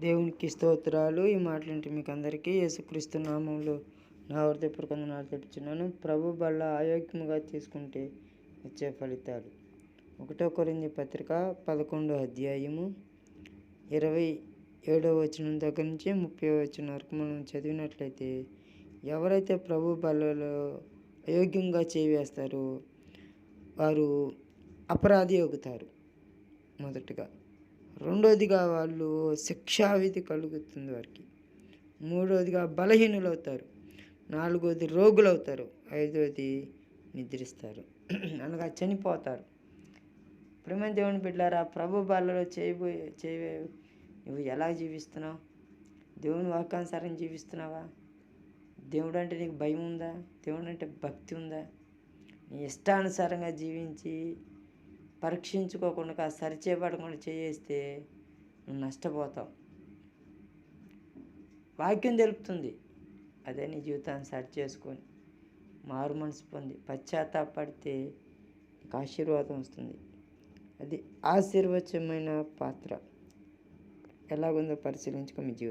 దేవునికి స్తోత్రాలు. ఈ మాటలంటే మీకు అందరికీ యేసుక్రీస్తు నామంలో నా హృదయపూర్వక వందనాలు తెప్పించున్నాను ప్రభు బల్ల ఆయోగ్యముగా తీసుకుంటే వచ్చే ఫలితాలు. ఒకటో కొరింది పత్రిక పదకొండో అధ్యాయము ఇరవై ఏడో వచనం దగ్గర నుంచి ముప్పై వచనం వరకు మనం చదివినట్లయితే ఎవరైతే ప్రభు బల్లలో అయోగ్యంగా చేవేస్తారో వారు అపరాధి అవుతారు మొదటగా రెండోదిగా వాళ్ళు శిక్షావిధి కలుగుతుంది వారికి. మూడోదిగా బలహీనులు అవుతారు నాలుగోది రోగులు అవుతారు ఐదోది నిద్రిస్తారు. అనగా చనిపోతారు. ప్రేమ దేవుని బిడ్డారా ప్రభు బాలలో చేయబోయే చేయవే నువ్వు ఎలా జీవిస్తున్నావు? దేవుని వాక్యానుసారం జీవిస్తున్నావా? దేవుడు అంటే నీకు భయం ఉందా దేవుడు అంటే భక్తి ఉందా? నీ ఇష్టానుసారంగా జీవించి పరీక్షించుకోకుండా సరిచేయబడకుండా చేస్తే నువ్వు నష్టపోతావు. వాక్యం తెలుపుతుంది. అదే నీ జీవితాన్ని సరి చేసుకొని మారు మనసు పొంది పశ్చాత్తాపడితే నీకు ఆశీర్వాదం వస్తుంది. అది ఆశీర్వచమైన పాత్ర. ఎలాగుందో పరిశీలించుకో మీ జీవితం.